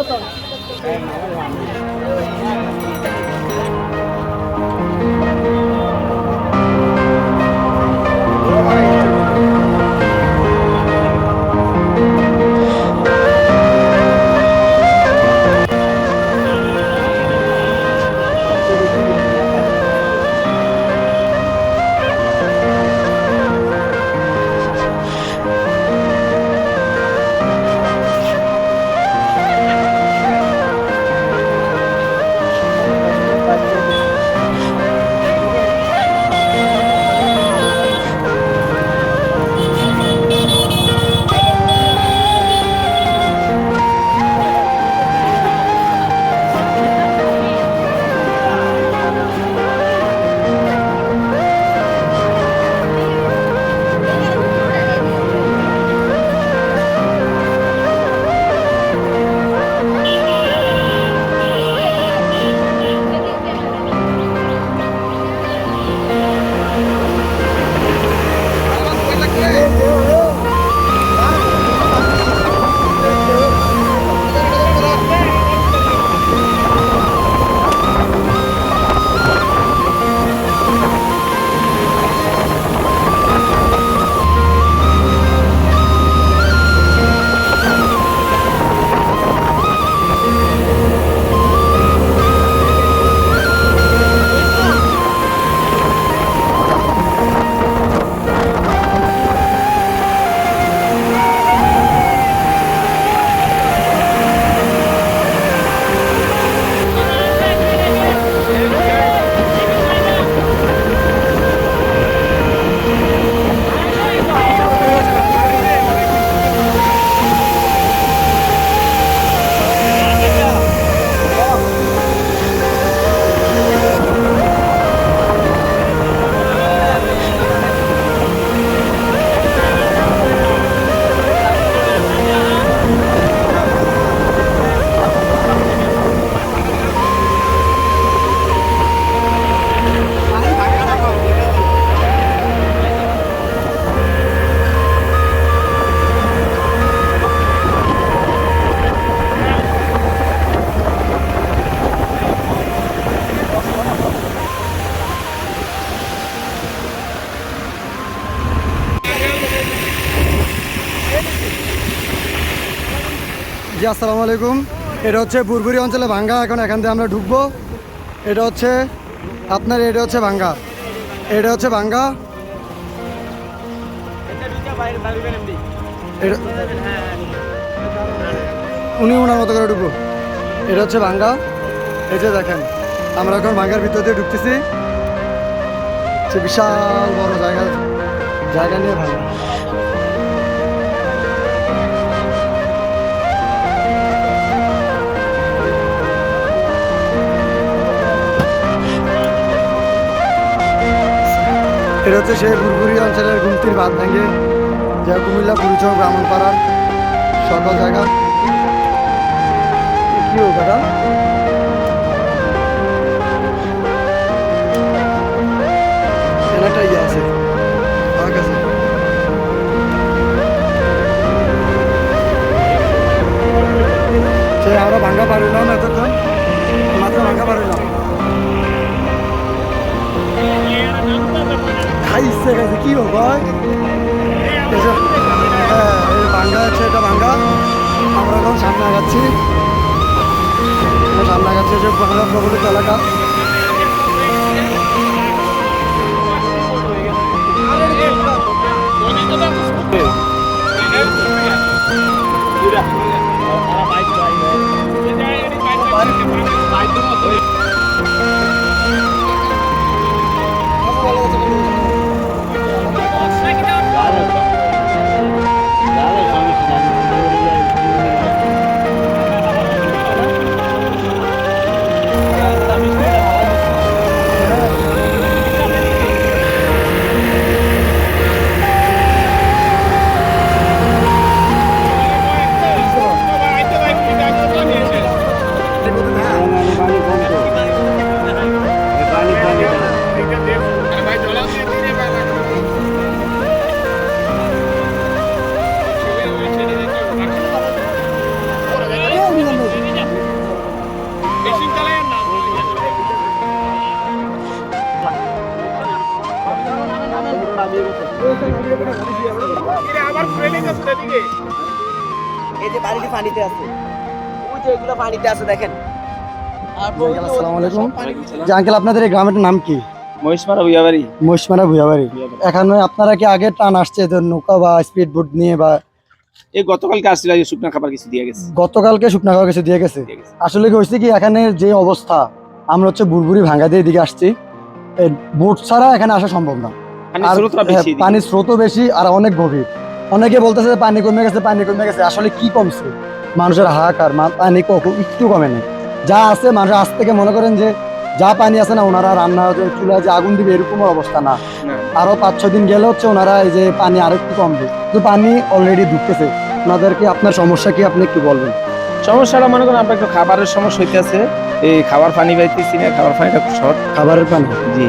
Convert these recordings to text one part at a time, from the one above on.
我唔系好话？জি, আসসালামু আলাইকুম। এটা হচ্ছে বুরবুরি অঞ্চলে ভাঙ্গা। এখন এখান থেকে আমরা ঢুকবো। এটা হচ্ছে আপনার, এটা হচ্ছে ভাঙ্গা। এটা হচ্ছে ভাঙ্গা। উনি ওনার মতো করে ঢুকবো। এটা হচ্ছে ভাঙ্গা। এই যে দেখেন, আমরা এখন ভাঙ্গার ভিতর দিয়ে ঢুকতেছি। সে বিশাল বড় জায়গা। জায়গা নিয়ে ভাঙ্গা। এটা হচ্ছে সেই গুরগুরি অঞ্চলের গুমতির বাঁধ ভেঙে যা কুমিল্লা পুরুষ ব্রাহ্মণপাড়ার সকল জায়গা। কি হোক এটা এসব হ্যাঁ এই ভাঙ্গা আছে এটা ভাঙ্গা আমরা এখন সামনে আগাচ্ছি সামনে আগাচ্ছি এসব ভাঙ্গা প্রবলিত এলাকা বাইক বাইক এই যে বাড়িতে পানিতে আছে। ওই যে এগুলো পানিতে আছে দেখেন। আসসালামু আলাইকুম। যে আঙ্কেল আপনাদের এই গ্রামের নাম কি? মহিষমারা ভুইয়াবাড়ি। মহিষমারা ভুয়াবাড়ি এখানে আপনারা কি আগে টান আসছে নৌকা বা স্পিড বোট নিয়ে বা এই গতকালকে আসছিল এই শুকনা খাবার কিছু দিয়ে গেছে। গতকালকে শুকনা খাওয়া কিছু দিয়ে গেছে? আসলে কি হয়েছে কি এখানে যে অবস্থা আমরা হচ্ছে বুড়বুড়ি ভাঙ্গা দিয়ে এদিকে আসছি। এই বোট ছাড়া এখানে আসা সম্ভব না। পানির হ্যাঁ। পানির স্রোতও বেশি আর অনেক গভীর। অনেকে বলতেছে পানি কমে গেছে পানি কমে গেছে আসলে কি কমছে? মানুষের হাহাকার পানি কখন একটু কমে নেই। যা আছে মানুষ আজ থেকে মনে করেন যে যা পানি আছে না ওনারা রান্না যে চুলায় যে আগুন দিবে এরকম অবস্থা না। আরও পাঁচ ছ দিন গেলে হচ্ছে ওনারা এই যে পানি আরও একটু কমবে। কিন্তু পানি অলরেডি ঢুকতেছে। ওনাদেরকে আপনার সমস্যা কি আপনি একটু বলবেন। সমস্যাটা মনে করেন আপনার একটু খাবারের সমস্যা হইতেছে। এই খাবার পানি পাইতেছি না খাবার পানিটা খুব শর্ট খাবারের পানি? জি।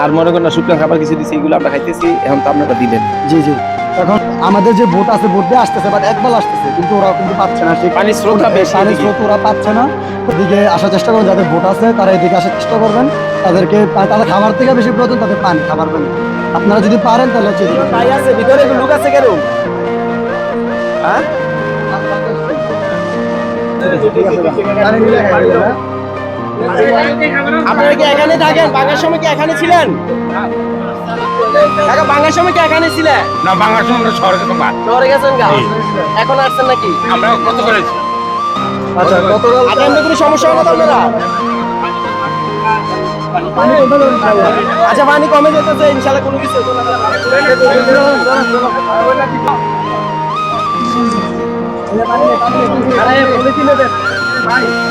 আর মনে করেন শুকনা খাবার কিছু দিচ্ছে এগুলো আমরা খাইতেছি এখন তো আপনারা দিলেন জি জি। এখন আমাদের যে বোট আছে বোট দিয়ে আসতেছে বাট একবার আসতেছে কিন্তু ওরা কিন্তু পাচ্ছে না সেই পানির স্রোতটা বেশি পানির স্রোত ওরা পাচ্ছে না। ওদিকে আসার চেষ্টা করবেন যাদের বোট আছে তারা এদিকে আসার চেষ্টা করবেন। তাদেরকে তাদের খাবার থেকে বেশি প্রয়োজন তাদের পানি খাবার পানি। আপনারা যদি পারেন তাহলে হচ্ছে ভাই আছে? ভিতরে লোক আছে কেন হ্যাঁ। আপনারা কি এখানে থাকেন? বাংলার সময় কি এখানে ছিলেন? কাকা বাংলার সময় কি এখানে ছিলেন? না বাংলা সময় শহরে গেছেন গা? এখন আসছেন নাকি? আমরা কত করেছি আচ্ছা কোনো সমস্যা হলো আপনারা? আচ্ছা পানি কমে যেতেছে ইনশাল্লাহ কোনো কিছু আরে।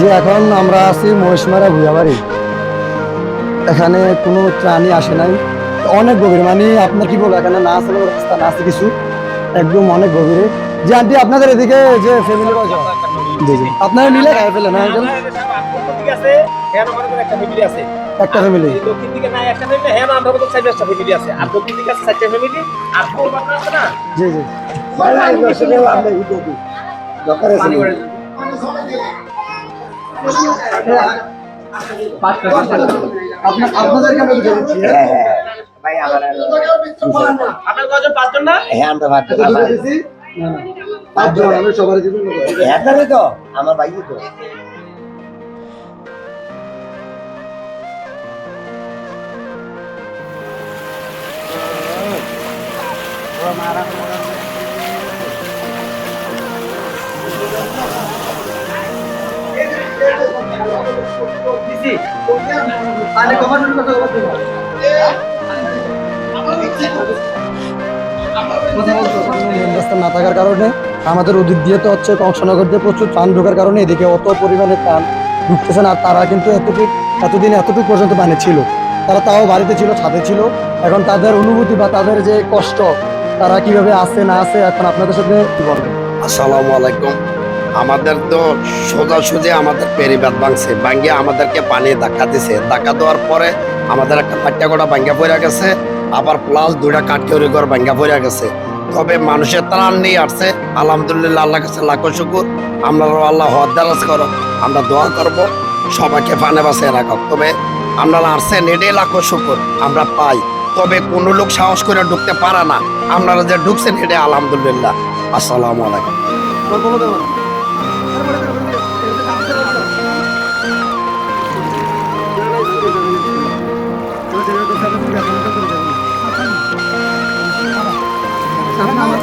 যে এখন আমরা আছি মহিষমারা ভুয়াবাড়ি এখানে কোনো প্রাণী আসে নাই। অনেক গভীর মানে আপনার কি বলব এখানে না আসলে রাস্তা না আছে কিছু একদম অনেক গভীরে। যে আন্টি আপনাদের এদিকে যে ফ্যামিলি জি জি। আপনারা মিলে খাই ফেলেন হ্যাঁ একটা family আছে। একটা ফ্যামিলি দক্ষিণ দিকে নাই একটা family, এখানে আমরা মতো চার পাঁচটা family আছে। আর দক্ষিণ দিকে আছে চারটা family, আর পূর্ব পাশে আছে না? জি জি। পানি করে আপনাদেরকে আমরা হ্যাঁ? আপনার কজন পাঁচজন না কত বুঝে দিচ্ছি? না, না। পাঁচজন, আমি সবার জন্য বলব। আমার ভাই তো জন্য কথা বলতে হবে। কথা বলতে হবে। না থাকার কারণে আমাদের ওদিক দিয়ে তো হচ্ছে কংসনগর দিয়ে প্রচুর প্রাণ ঢোকার কারণে এদিকে অত পরিমাণে প্রাণ ঢুকতেছে না। তারা কিন্তু এতটুকু এতদিন এতটুকু পর্যন্ত পানি ছিল। তারা তাও বাড়িতে ছিল, ছাদে ছিল। এখন তাদের অনুভূতি বা তাদের যে কষ্ট, তারা কীভাবে আছে, না আছে, এখন আপনাদের সাথে কি বলবেন আসসালামু আলাইকুম। আমাদের তো সোজাসুজি আমাদের পেরিবাদ ভাঙছে। ভাঙ্গিয়ে আমাদেরকে পানি ধাক্কা দিছে। ধাক্কা দেওয়ার পরে আমাদের একটা পাট্টা গোটা ভাঙ্গা পড়ে গেছে। আবার প্লাস দুইটা কাঠকেউরি ঘর ভাঙ্গা পড়ে গেছে। তবে মানুষের ত্রাণ নিয়ে আসছে। আলহামদুলিল্লাহ আল্লাহ কাছে লাখো শুকুর। আমরা আল্লাহ হদ্দারাজ করো। আমরা দোয়া করব, সবাইকে পানে বাঁচিয়ে রাখো। তবে আপনারা আসছেন এটাই লাখো শুকুর। আমরা পাই। তবে কোনো লোক সাহস করে ঢুকতে পারে না। আপনারা যে ঢুকছেন এটাই আলহামদুলিল্লাহ। আসসালামু আলাইকুম। আমাদের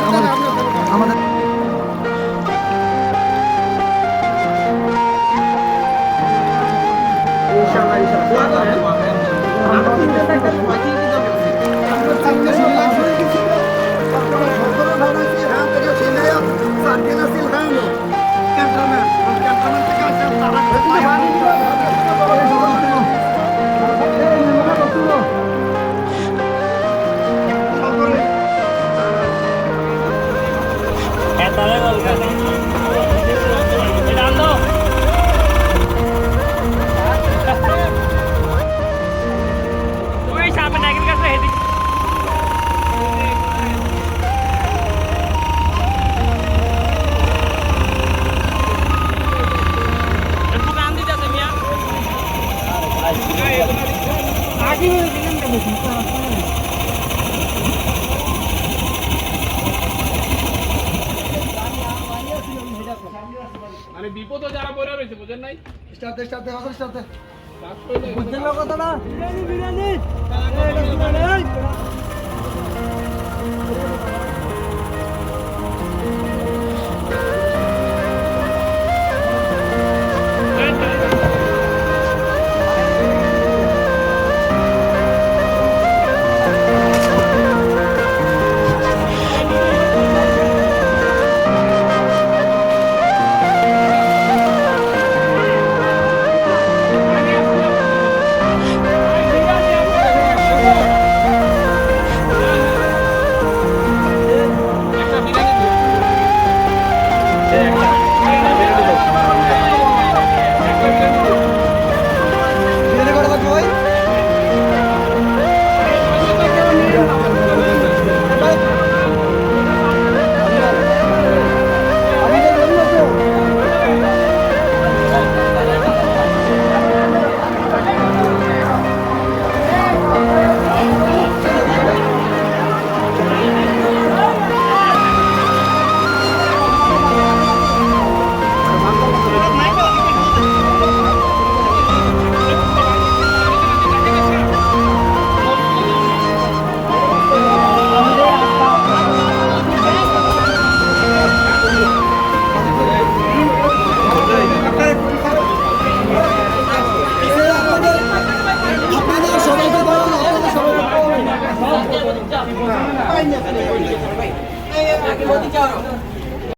মানে বিপদ যারা পড়ে রয়েছে বুঝেন নাই? স্টার্টে স্টার্টে কথা স্টার্টে। বুঝছেন কথাটা? বিরিয়ানি বিরিয়ানি।